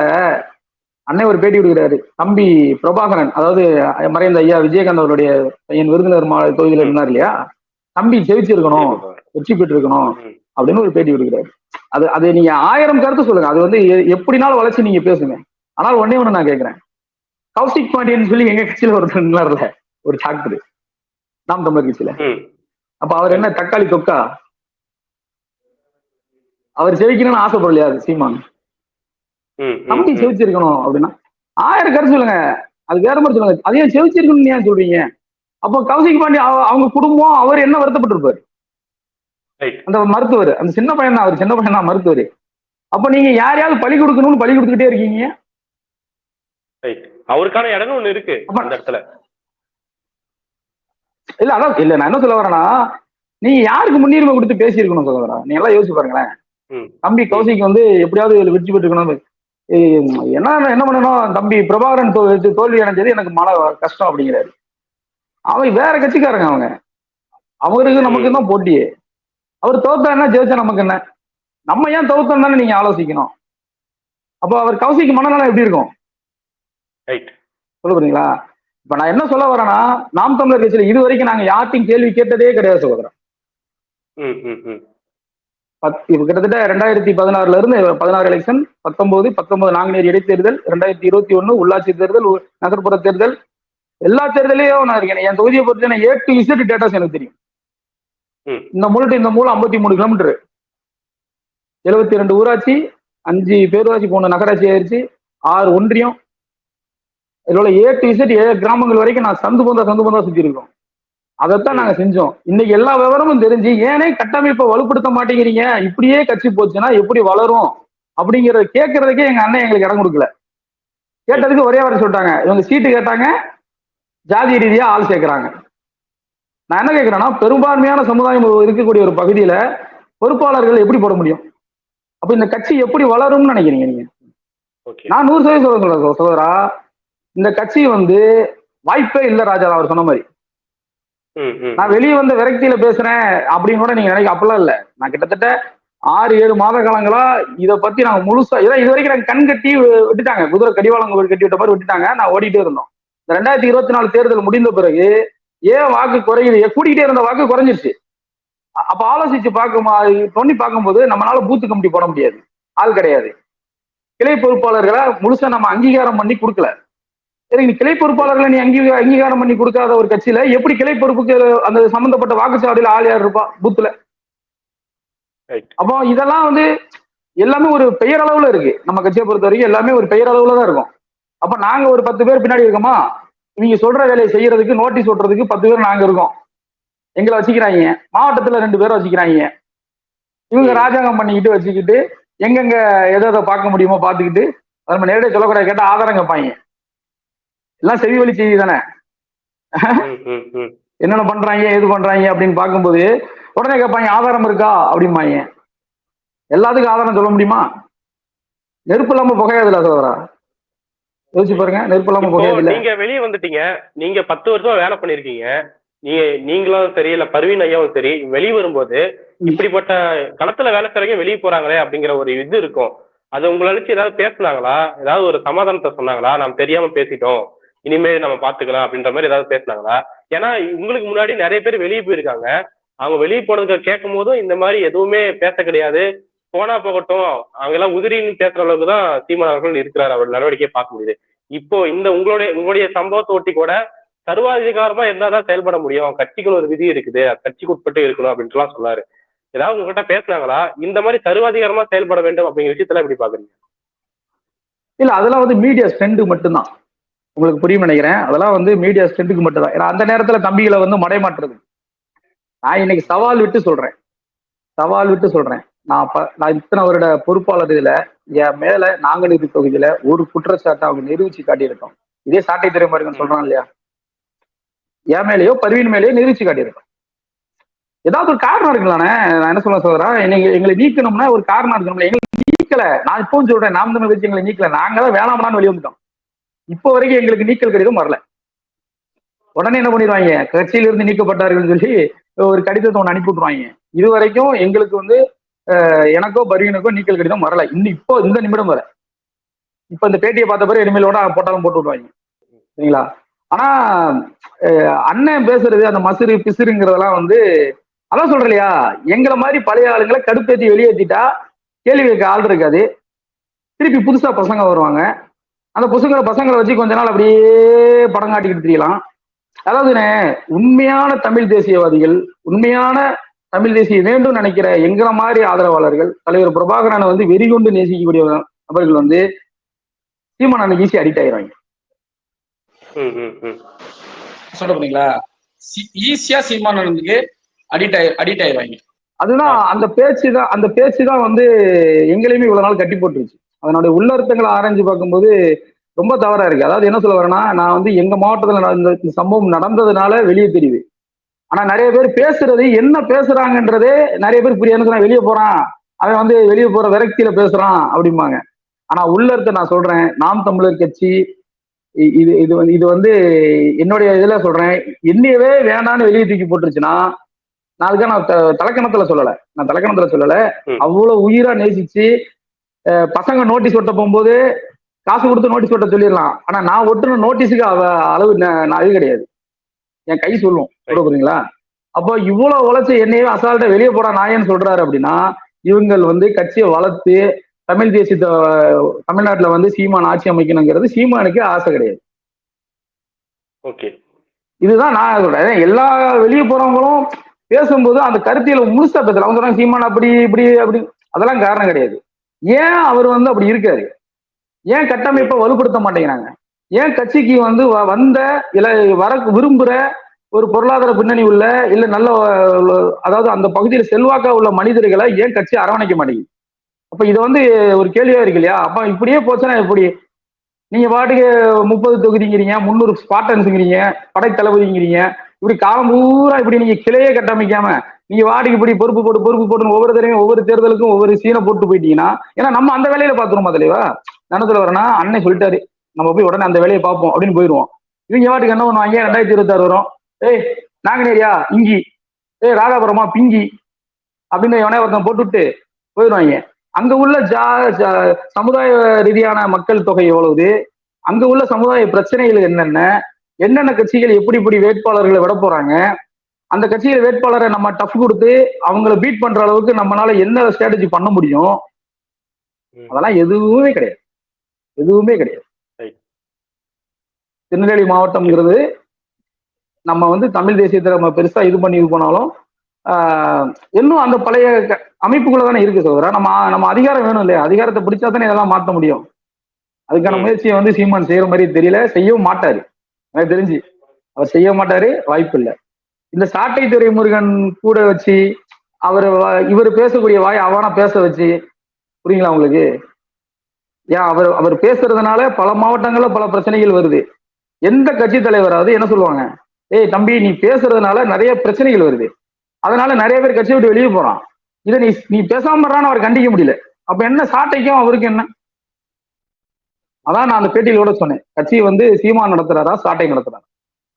அண்ணன் ஒரு பேட்டி கொடுக்குறாரு. தம்பி பிரபாகரன் அதாவது மறைந்த ஐயா விஜயகாந்த் அவருடைய பையன் விருதுநகர் மா தொகுதியில இருந்தார் இல்லையா? தம்பி ஜெயிச்சிருக்கணும் வெற்றி பெற்றிருக்கணும். அப்படின்னு ஒரு பேட்டி கொடுக்குறாரு. அது அது நீங்க ஆயிரம் கருத்து சொல்லுங்க. அது வந்து எப்படினாலும் வளர்ச்சி நீங்க பேசுங்க. ஆனால் ஒண்ணே ஒண்ணு நான் கேட்கிறேன். கௌசிக் பாண்டியன் சொல்லி எங்க கட்சியில ஒருத்தர் ஒரு டாக்டர். நாம் தமிழர் கட்சியில. அப்ப அவர் என்ன தக்காளி தொக்கா? அவர் ஜெயிக்கணும்னு ஆசைப்படலையா அது சீமான்? ம். செவிச்சிருக்கணும் அப்படின்னா. ஆயிரம் கருத்து சொல்லுங்க. அது வேற மாதிரி சொல்லுங்க. அதையும் செவிச்சிருக்கணும்னு ஏன் சொல்றீங்க? அப்போ கௌசிக் பாண்டி அவ- அவங்க குடும்பம் அவர் என்ன வருத்தப்பட்டிருப்பாரு? அந்த மருத்துவர் அந்த சின்ன பையன் தான் அவர் சின்ன பையன் தான் மருத்துவர். அப்ப நீங்க யாரையாவது பலி கொடுக்கணும்னு பலி கொடுத்துக்கிட்டே இருக்கீங்க? அவருக்கான இடம் ஒண்ணு இருக்கு. அந்த இடத்துல. இல்ல அதான் இல்ல நான் என்ன சொல்ல வரேன்னா நீங்க யாருக்கு முன்னுரிமை கொடுத்து பேசியிருக்கணும் சகோதரா நீ எல்லாம் யோசிச்சு பாருங்களேன். தம்பி கௌசிக் வந்து எப்படியாவது வெற்றி பெற்றுக்கணும் என்ன என்ன பண்ணணும்? தம்பி பிரபாகரன் தோல்வி அடைஞ்சது எனக்கு மன கஷ்டம் அப்படிங்கிறாரு. அவன் வேற கட்சிக்காரங்க அவங்க. அவருக்கு நமக்கு தான் போட்டியே அவர் தோத்தா என்ன ஜெயிச்சா நமக்கு என்ன? நம்ம ஏன் தோத்தோம் தானே நீங்க ஆலோசிக்கணும்? அப்போ அவர் கௌசிக்கு மனநலம் எப்படி இருக்கும்? ரைட் சொல்ல போறீங்களா? இப்ப நான் என்ன சொல்ல வரேன்னா நாம் தமிழர் கட்சியில இது வரைக்கும் நாங்க யார்ட்டையும் கேள்வி கேட்டதே கிடையாது சகோதரன் ம் ம் ம். பத் இப்ப கிட்டத்தட்ட ரெண்டாயிரத்தி பதினாறுல இருந்து பதினாறு எலெக்ஷன் பத்தொன்பது பத்தொன்பது நாங்குநேரி இடைத்தேர்தல் ரெண்டாயிரத்தி இருபத்தி ஒண்ணு உள்ளாட்சி தேர்தல் நகர்ப்புற தேர்தல் எல்லா தேர்தலையும் நான் இருக்கேன். என் தொகுதியை பொறுத்த ஏ டு இசட் டேட்டாஸ் எனக்கு தெரியும். இந்த மூலம் இந்த மூலம் ஐம்பத்தி மூணு கிலோமீட்டர் எழுபத்தி ரெண்டு ஊராட்சி அஞ்சு பேரூராட்சி போன நகராட்சி ஆயிருச்சு ஆறு ஒன்றியம். இதோட ஏ டு இசட் ஏழு கிராமங்கள் வரைக்கும் நான் சந்து பந்தா சந்து பந்தா சுத்தி இருக்கோம் அதைத்தான் நாங்க செஞ்சோம். இன்னைக்கு எல்லா விவரமும் தெரிஞ்சு ஏனே கட்டமைப்பை வலுப்படுத்த மாட்டேங்கிறீங்க? இப்படியே கட்சி போச்சுன்னா எப்படி வளரும்? அப்படிங்கறத கேட்கறதுக்கே எங்க அண்ணன் எங்களுக்கு இடம் கொடுக்கல. கேட்டதுக்கு ஒரே வார்த்தை சொல்லிட்டாங்க. இவங்க சீட்டு கேட்டாங்க. ஜாதி ரீதியா ஆள் சேர்க்கறாங்க நான் என்ன கேட்கிறேன்னா பெரும்பான்மையான சமுதாயம் இருக்கக்கூடிய ஒரு பகுதியில பொறுப்பாளர்கள் எப்படி போட முடியும்? அப்ப இந்த கட்சி எப்படி வளரும்னு நினைக்கிறீங்க நீங்க? ஓகே. நான் நூறு சதவீதம் சொல்றேன் சகோ- சகோதரா. இந்த கட்சி வந்து வாய்ப்பே இல்ல ராஜா அவர் சொன்ன மாதிரி. நான் வெளியே வந்த விரக்தியில பேசுறேன் அப்படின்னு கூட நீங்க நினைக்க அப்பெல்லாம் இல்ல. நான் கிட்டத்தட்ட ஆறு ஏழு மாத காலங்களா இத பத்தி நாங்க முழுசா இதான் இது வரைக்கும் நாங்க கண் கட்டி விட்டுட்டாங்க. குதிரை கடிவாளங்கள் கட்டி விட்ட மாதிரி விட்டுட்டாங்க. நான் ஓடிட்டே இருந்தோம். இந்த ரெண்டாயிரத்தி இருபத்தி நாலு தேர்தல் முடிந்த பிறகு ஏன் வாக்கு குறையுது? கூட்டிகிட்டே இருந்த வாக்கு குறைஞ்சிருச்சு. அப்ப ஆலோசிச்சு பார்க்கும் பண்ணி பார்க்கும்போது நம்மளால பூத்து கமிட்டி போட முடியாது. ஆள் கிடையாது. கிளை பொறுப்பாளர்களை முழுசா நம்ம அங்கீகாரம் பண்ணி கொடுக்கல. சரி நீ கிளை பொறுப்பாளர்களை நீ அங்கீ அங்கீகாரம் பண்ணி கொடுக்காத ஒரு கட்சியில எப்படி கிளை பொறுப்புக்கு அந்த சம்பந்தப்பட்ட வாக்குச்சாவடியில ஆள் யார் இருப்பா? பூத்துல ரைட் அப்போ இதெல்லாம் வந்து எல்லாமே ஒரு பெயரளவுல இருக்கு. நம்ம கட்சியை பொறுத்த வரைக்கும் எல்லாமே ஒரு பெயரளவுல தான் இருக்கும். அப்ப நாங்க ஒரு பத்து பேர் பின்னாடி இருக்கோமா? இவங்க சொல்ற வேலையை செய்யறதுக்கு நோட்டீஸ் ஓட்டுறதுக்கு பத்து பேர் நாங்க இருக்கோம். எங்களை வச்சுக்கிறாங்க. மாவட்டத்துல ரெண்டு பேரை வச்சுக்கிறாங்க. இவங்க. ராஜாங்கம் பண்ணிக்கிட்டு வச்சுக்கிட்டு எங்கெங்க எதை எதை பார்க்க முடியுமோ பார்த்துக்கிட்டு அதை நம்ம நேரடியாக சொல்லக்கூடாது கேட்டா ஆதாரம் கேட்பாங்க. எல்லாம் செவி வழி செய்தி தானே? என்னென்ன பண்றாங்க ஏது பண்றாங்க அப்படின்னு பார்க்கும்போது உடனே கேட்பாங்க ஆதாரம் இருக்கா? அப்படிம்பாங்க. எல்லாத்துக்கும் ஆதாரம் சொல்ல முடியுமா? நெருப்பு இல்லாம புகையாதுல சோதரா யோசிச்சு பாருங்க நெருப்பு இல்லாம இப்போ புகையாதுல. நீங்க வெளியே வந்துட்டீங்க நீங்க பத்து வருஷமா வேலை பண்ணிருக்கீங்க நீங்க நீங்களும் சரி இல்ல பர்வீன் ஐயாவும் சரி வெளியே வரும்போது இப்படிப்பட்ட களத்துல வேலை செய்றவங்க வெளியே போறாங்களே அப்படிங்கிற ஒரு இது இருக்கும். அது உங்களை நினைச்சு ஏதாவது பேசுனாங்களா? ஏதாவது ஒரு சமாதானத்தை சொன்னாங்களா? நாம் தெரியாம பேசிட்டோம். இனிமே நம்ம பாத்துக்கலாம் அப்படின்ற மாதிரி ஏதாவது பேசுனாங்களா? ஏன்னா உங்களுக்கு முன்னாடி நிறைய பேர் வெளியே போயிருக்காங்க. அவங்க வெளியே போனதுக்கு கேட்கும் போதும் இந்த மாதிரி எதுவுமே பேச கிடையாது. போனா போகட்டும். அவங்க எல்லாம் உதிரின்னு பேசுற அளவுக்கு தான் சீமான் அவர்கள் இருக்கிறார். அவர் நடவடிக்கையை பார்க்க முடியுது. இப்போ இந்த உங்களுடைய உங்களுடைய சம்பவத்தை ஒட்டி கூட சர்வாதிகாரமா இருந்தாதான் செயல்பட முடியும். கட்சிகள் ஒரு விதி இருக்குது. கட்சிக்கு உட்பட்டு இருக்கணும் அப்படின்ட்டுலாம் சொன்னாரு. ஏதாவது உங்ககிட்ட பேசுனாங்களா? இந்த மாதிரி சர்வாதிகாரமா செயல்பட வேண்டும் அப்படிங்கிற விஷயத்துல எப்படி பாக்குறீங்க? இல்ல அதெல்லாம் வந்து மீடியா ஸ்ட்ரெண்ட் மட்டும்தான். உங்களுக்கு புரியும் நினைக்கிறேன். அதெல்லாம் வந்து மீடியா ஸ்ட்ரென்த்துக்கு மட்டும் தான் ஏன்னா அந்த நேரத்துல தம்பிகளை வந்து மடைமாற்றுறது நான் இன்னைக்கு சவால் விட்டு சொல்றேன். சவால் விட்டு சொல்றேன். நான் நான் இத்தனை வருட பொறுப்பாளர் இதுல என் மேல நாங்குநேரி தொகுதியில ஒரு குற்றச்சாட்டை அவங்க நிரூபிச்சு காட்டியிருக்கோம். இதே சாட்டை திரைமருகன் சொல்றான் இல்லையா? என் மேலேயோ பருவின் மேலேயோ நிரூபிச்சு காட்டியிருக்கோம். ஏதாவது ஒரு காரணம் இருக்கலானே நான் என்ன சொல்ல சொல்றேன் எங்க எங்களை நீக்கணும்னா ஒரு காரணம் இருக்கணும்ல. எங்களை நீக்கல. நான் இப்பவும் சொல்றேன் நாம் தமிழ் கட்சி எங்களை நீக்கல. நாங்க தான் வேணாம்னான்னு வெளியே வந்துட்டோம். இப்போ வரைக்கும் எங்களுக்கு நீக்கல் கடிதம் வரல. உடனே என்ன பண்ணிடுவாங்க? கட்சியிலிருந்து நீக்கப்பட்டார்கள்னு நீக்கப்பட்டார்கள் சொல்லி ஒரு கடிதத்தை ஒன்று அனுப்பி விட்டுருவாங்க. இது வரைக்கும் எங்களுக்கு வந்து எனக்கோ பருவினுக்கோ நீக்கல் கடிதம் வரல. இன்னும் இப்போ இந்த நிமிடம் வர இப்போ இந்த பேட்டியை பார்த்த பிறகு இனிமேலோட போட்டாலும் போட்டு விடுவாங்க சரிங்களா? ஆனா அண்ணன் பேசுறது அந்த மசுறு பிசுறுங்கிறதெல்லாம் வந்து அதான் சொல்ற இல்லையா? எங்களை மாதிரி பழைய ஆளுங்களை கடுப்பேற்றி வெளியேற்றிட்டா கேள்வி கேட்க ஆள் இருக்காது. திருப்பி புதுசா பசங்க வருவாங்க. அந்த பசங்களை பசங்களை வச்சு கொஞ்ச நாள் அப்படியே படம் காட்டிக்கிட்டு தெரியலாம். அதாவதுண்ணே உண்மையான தமிழ் தேசியவாதிகள் உண்மையான தமிழ் தேசிய வேண்டும் நினைக்கிற எங்களை மாதிரி ஆதரவாளர்கள் தலைவர் பிரபாகரனை வந்து வெறிகொண்டு நேசிக்கக்கூடிய நபர்கள் வந்து சீமான் அன்னைக்கு ஈஸி அடிக்ட் ஆயிடுவாங்க. சொல்ல போறீங்களா? ஈஸியா சீமானந்துக்கு அடிக்ட் ஆயி அடிக்ட் ஆயிடுவாங்க. அதுதான் அந்த பேச்சு தான் அந்த பேச்சு தான் வந்து எங்களையுமே இவ்வளவு நாள் கட்டி போட்டுருச்சு. அதனுடைய உள்ளர்த்தங்களை ஆராய்ஞ்சு பார்க்கும்போது ரொம்ப தவறா இருக்கு. அதாவது என்ன சொல்ல வரேன்னா நான் வந்து எங்க மாவட்டத்துல நடந்த இந்த சம்பவம் நடந்ததுனால வெளியே தெரியுது. ஆனா நிறைய பேர் பேசுறது என்ன பேசுறாங்கன்றதே நிறைய பேர் புரியாது நான் வெளியே போறான். அவன் வந்து வெளியே போற விரக்தியில பேசுறான் அப்படிம்பாங்க. ஆனா உள்ளர்த்த நான் சொல்றேன். நாம் தமிழர் கட்சி இது இது வந்து இது வந்து என்னுடைய இதுல சொல்றேன். என்னையவே வேண்டான்னு வெளியே தூக்கி போட்டுருச்சுன்னா நான் அதுக்காக நான் த- தலக்கணத்துல சொல்லல. நான் தலக்கணத்துல சொல்லல. அவ்வளவு உயிரா நேசிச்சு பசங்க நோட்டீஸ் ஒட்ட போகும்போது காசு கொடுத்து நோட்டீஸ் ஒட்ட சொல்லிடலாம். ஆனா நான் ஒட்டுன நோட்டீஸுக்கு அளவு நான் இது கிடையாது. என் கை சொல்லும். சொல்ல புரியுங்களா அப்போ இவ்வளவு உழைச்சு என்னையே அசால்ட்டா வெளியே போடா நாயன்னு சொல்றாரு அப்படின்னா இவங்கள் வந்து கட்சியை வளர்த்து தமிழ் தேசியத்தை தமிழ்நாட்டுல வந்து சீமான் ஆட்சி அமைக்கணுங்கிறது சீமானுக்கு ஆசை கிடையாது. ஓகே. இதுதான் நான் சொல்றேன். எல்லா வெளியே போறவங்களும் பேசும்போது அந்த கருத்தியல முழுசா பேசல. அவங்க சொன்னாங்க சீமான் அப்படி இப்படி அப்படி. அதெல்லாம் காரணம் கிடையாது. ஏன் அவர் வந்து அப்படி இருக்காரு? ஏன் கட்டமைப்பை வலுப்படுத்த மாட்டேங்கிறாங்க? ஏன் கட்சிக்கு வந்து வ- வந்த இல்லை வர விரும்புகிற ஒரு பொருளாதார பின்னணி உள்ள இல்ல நல்ல அதாவது அந்த பகுதியில் செல்வாக்கா உள்ள மனிதர்களை ஏன் கட்சி அரவணைக்க மாட்டேங்குது? அப்ப இது வந்து ஒரு கேள்வியா இருக்கு இல்லையா? அப்ப இப்படியே போச்சுன்னா எப்படி? நீங்க பாட்டுக்கு முப்பது தொகுதிங்கிறீங்க முந்நூறு ஸ்பாட்டன்ஸுங்கிறீங்க படை தளபதிங்கிறீங்க இப்படி காலம் பூரா இப்படி நீங்க கிளையே கட்டமைக்காம நீங்க வாடிக்கு இப்படி பொறுப்பு போட்டு பொறுப்பு போட்டு ஒவ்வொரு தடவையும் ஒவ்வொரு தேர்தலுக்கும் ஒவ்வொரு சீனை போட்டு போயிட்டீங்கன்னா ஏன்னா நம்ம அந்த வேலையில பாத்துருமா தலைவா? நனத்துல வரனா அண்ணன் சொல்லிட்டாரு. நம்ம போய் உடனே அந்த வேலையை பார்ப்போம் அப்படின்னு போயிடுவோம் இவங்க வாட்டுக்கு என்ன பண்ணுவாங்க? ரெண்டாயிரத்தி இருபத்தாறு வரும்? ஏய் நாங்கநேரியா? இங்கி ஏய் ராதாபுரமா? பிங்கி. அப்படின்னு எவனே ஒருத்தன் போட்டுவிட்டு போயிடுவாங்க. அங்க உள்ள ஜா ஜா- சமுதாய ரீதியான மக்கள் தொகை எவ்வளவு அங்க உள்ள சமுதாய பிரச்சனைகள் என்னென்ன? என்னென்ன கட்சிகள் எப்படி இப்படி வேட்பாளர்களை விட போறாங்க? அந்த கட்சியில வேட்பாளரை நம்ம டஃப் கொடுத்து அவங்கள பீட் பண்ற அளவுக்கு நம்மளால என்ன ஸ்ட்ராட்டஜி பண்ண முடியும். அதெல்லாம் எதுவுமே கிடையாது. எதுவுமே கிடையாது. திருநெல்வேலி மாவட்டம்ங்கிறது நம்ம வந்து தமிழ் தேசியத்தை நம்ம பெருசா இது பண்ணி இது பண்ணாலும் ஆஹ், இன்னும் அந்த பழைய அமைப்புக்குள்ள தானே இருக்கு சோதரா நம்ம நம்ம அதிகாரம் வேணும் இல்லையா? அதிகாரத்தை பிடிச்சா தானே இதெல்லாம் மாற்ற முடியும். அதுக்கான. முயற்சியை வந்து சீமான் செய்யற மாதிரி தெரியல செய்யவும் மாட்டாரு. எனக்கு தெரிஞ்சு. அவர் செய்ய மாட்டாரு வாய்ப்பு இல்லை. இந்த சாட்டை துறைமுருகன் கூட வச்சு அவர் இவர் பேசக்கூடிய வாய் அவனா பேச வச்சு புரியுங்களா உங்களுக்கு? ஏன் அவர் அவர் பேசுறதுனால பல மாவட்டங்கள்ல பல பிரச்சனைகள் வருது. எந்த கட்சி தலைவராவது என்ன சொல்லுவாங்க? ஏய் தம்பி நீ பேசுறதுனால நிறைய பிரச்சனைகள் வருது. அதனால நிறைய பேர் கட்சியை விட்டு வெளியே போறான். இதை நீ நீ பேசாம இருறான்னு அவர் கண்டிக்க முடியல. அப்ப என்ன சாட்டைக்கும் அவருக்கு என்ன? அதான் நான் அந்த பேட்டியில கூட சொன்னேன். கட்சி வந்து சீமா நடத்துறாரா சாட்டை நடத்துறாரா?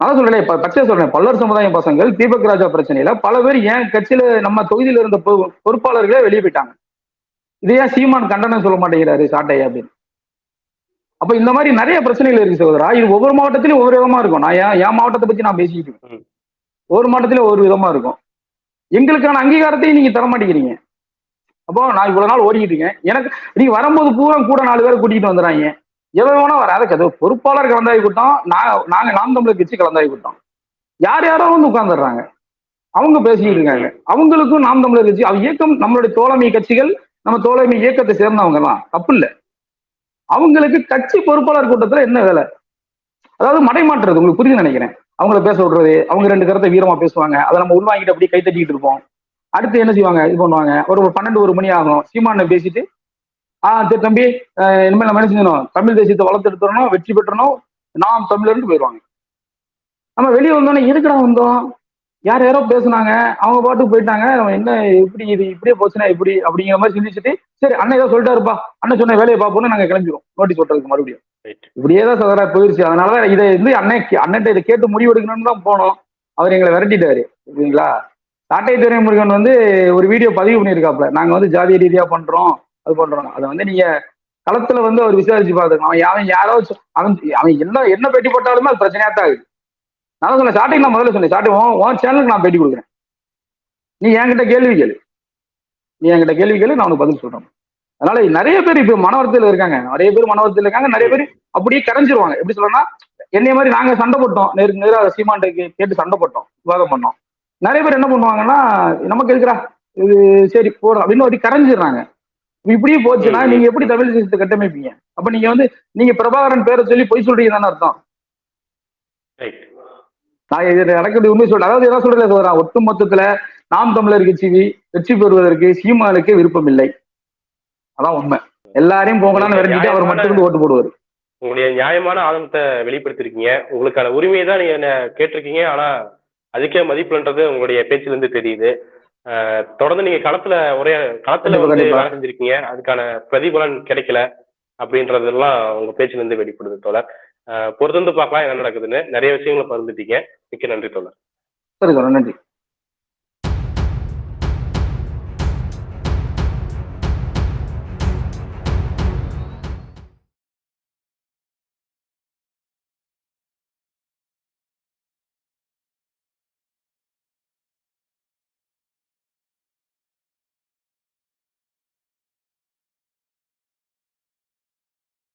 நான் சொல்றேன் இப்ப பச்சை சொல்றேன் பல்லர் சமுதாய பசங்கள் தீபக் ராஜா பிரச்சனையில பல பேர் ஏன் கட்சியில நம்ம தொகுதியில இருந்த பொறுப்பாளர்களே வெளியே போயிட்டாங்க. இது ஏன் சீமான் கண்டனம் சொல்ல மாட்டேங்கிறாரு சாட்டை அப்படின்னு. அப்ப இந்த மாதிரி நிறைய பிரச்சனைகள் இருக்கு சகோதரா இது ஒவ்வொரு மாவட்டத்திலும் ஒவ்வொரு விதமா இருக்கும். நான் என் என் மாவட்டத்தை பத்தி நான் பேசிக்கிட்டு இருக்கேன். ஒவ்வொரு மாவட்டத்திலும் ஒவ்வொரு விதமா இருக்கும். எங்களுக்கான அங்கீகாரத்தையும் நீங்க தர மாட்டேங்கிறீங்க. அப்போ நான் இவ்வளவு நாள் ஓடிக்கிட்டு இருக்கேன். எனக்கு நீங்க வரும்போது பூரா கூட நாலு பேரை கூட்டிகிட்டு வந்துடுறாங்க எவன் வேணா வர அதுக்கு பொறுப்பாளர் கலந்தாய் கூட்டம் நாங்க நாம் தமிழர் கட்சி கலந்தாய் கூட்டம். யார் யாரோ வந்து உட்கார்ந்துடுறாங்க. அவங்க பேசிக்கிட்டு இருக்காங்க. அவங்களுக்கும் நாம் தமிழர் கட்சி அவ இயக்கம் நம்மளுடைய தோழமை கட்சிகள் நம்ம தோழமை இயக்கத்தை சேர்ந்தவங்க தான் தப்பு இல்ல. அவங்களுக்கு கட்சி பொறுப்பாளர் கூட்டத்துல என்ன வேலை? அதாவது மடைமாற்றுறது உங்களுக்கு புரிஞ்சு நினைக்கிறேன். அவங்கள பேச விடுறது அவங்க ரெண்டு கருத்தை வீரமா பேசுவாங்க. அதை நம்ம உள்வாங்கிட்டு அப்படியே கை தட்டிக்கிட்டு இருப்போம். அடுத்து என்ன செய்வாங்க? இது பண்ணுவாங்க. ஒரு ஒரு பன்னெண்டு ஒரு மணி ஆகும். சீமான பேசிட்டு ஆ சரி தம்பி. இனிமேல் நம்ம என்ன செஞ்சணும் தமிழ் தேசியத்தை வளர்த்தெடுத்துடணும் வெற்றி பெற்றணும். நாம் தமிழர்னு போயிடுவாங்க. நம்ம வெளியே வந்தோடனே எதுக்குடா வந்தோம்? யார் யாரோ பேசுனாங்க. அவங்க பாட்டுக்கு போயிட்டாங்க. நம்ம என்ன இப்படி இது இப்படியே போச்சுன்னா இப்படி அப்படிங்கிற மாதிரி சிந்திச்சுட்டு சரி அண்ணன் ஏதோ சொல்லிட்டாருப்பா. அண்ணன் சொன்ன வேலையை பார்ப்போம்னு நாங்க கிளம்பிடுவோம். நோட்டீஸ் ஓட்டுறதுக்கு மறுபடியும். இப்படியே தான் சதரா போயிருச்சு. அதனாலதான் இதை வந்து அண்ணன் அண்ணன் இதை கேட்டு முடிவு எடுக்கணும்னு தான் போனோம். அவர் எங்களை விரட்டிட்டாரு. சரிங்களா சாட்டை துறைமுருகன் வந்து ஒரு வீடியோ பதிவு பண்ணியிருக்காப்ல நாங்க வந்து ஜாதிய ரீதியா பண்றோம். அது பண்றோம் அதை வந்து நீங்க களத்துல வந்து அவர் விசாரிச்சு பார்த்துக்கணும். அவன் அவன் யாரோ அவன் அவன் என்ன என்ன பேட்டி போட்டாலுமே அது பிரச்சனையா தான் ஆகுது. நான் சொன்னேன் ஸ்டார்டிங் நான் முதல்ல சொன்னேன். ஸ்டார்டிங் உன் சேனலுக்கு நான் பேட்டி கொடுக்குறேன். நீ என்கிட்ட கேள்வி கேளு. நீ என்கிட்ட கேள்வி கேளு நான் உனக்கு பதில் சொல்றேன். அதனால நிறைய பேர் இப்ப மனவரத்தில் இருக்காங்க. நிறைய பேர் மனவரத்தில் இருக்காங்க. நிறைய பேர் அப்படியே கரைஞ்சிருவாங்க. எப்படி சொல்லணும்னா என்னைய மாதிரி நாங்க சண்டை போட்டோம். நேருக்கு நேராக சீமான்டை கேட்டு சண்டை போட்டோம். விவாதம் பண்ணோம். நிறைய பேர் என்ன பண்ணுவாங்கன்னா நமக்கு இருக்கிறா இது சரி போடுறோம் அப்படின்னு அப்படி கரைஞ்சிடுறாங்க. இப்படியே போச்சுன்னா. நீங்க எப்படி தமிழ் தேசத்தை கட்டமைப்பீங்க? அப்ப நீங்க வந்து நீங்க பிரபாகரன் பேரை சொல்லி பொய் சொல்றீங்க தானே அர்த்தம். ரைட் நான் இது நடக்கிறது உண்மை சொல்றேன். அதாவது என்ன சொல்றது சகோதரா ஒட்டு மொத்தத்துல நாம் தமிழர் கட்சி வெற்றி பெறுவதற்கு சீமானுக்கு விருப்பம் இல்லை. அதான் உண்மை. எல்லாரையும் போங்களான்னு விரட்டிட்டு அவர் மட்டும் ஓட்டு போடுவார். உங்களுடைய நியாயமான ஆதங்கத்தை வெளிப்படுத்திருக்கீங்க. உங்களுக்கான உரிமையை தான் நீங்க என்ன கேட்டிருக்கீங்க. ஆனா அதுக்கே மதிப்புன்றது உங்களுடைய பேச்சுல இருந்து தெரியுது. தொடர்ந்து நீங்க களத்துல ஒரே களத்துல வந்து. வேலை செஞ்சிருக்கீங்க. அதுக்கான பிரதிபலன் கிடைக்கல அப்படின்றதெல்லாம் உங்க பேச்சுல இருந்து வெளிப்படுது தோழர். பொறுத்திருந்து பார்க்கலாம் என்ன நடக்குதுன்னு. நிறைய விஷயங்களை பகிர்ந்துட்டீங்க. மிக்க நன்றி தோழர். சார் நன்றி.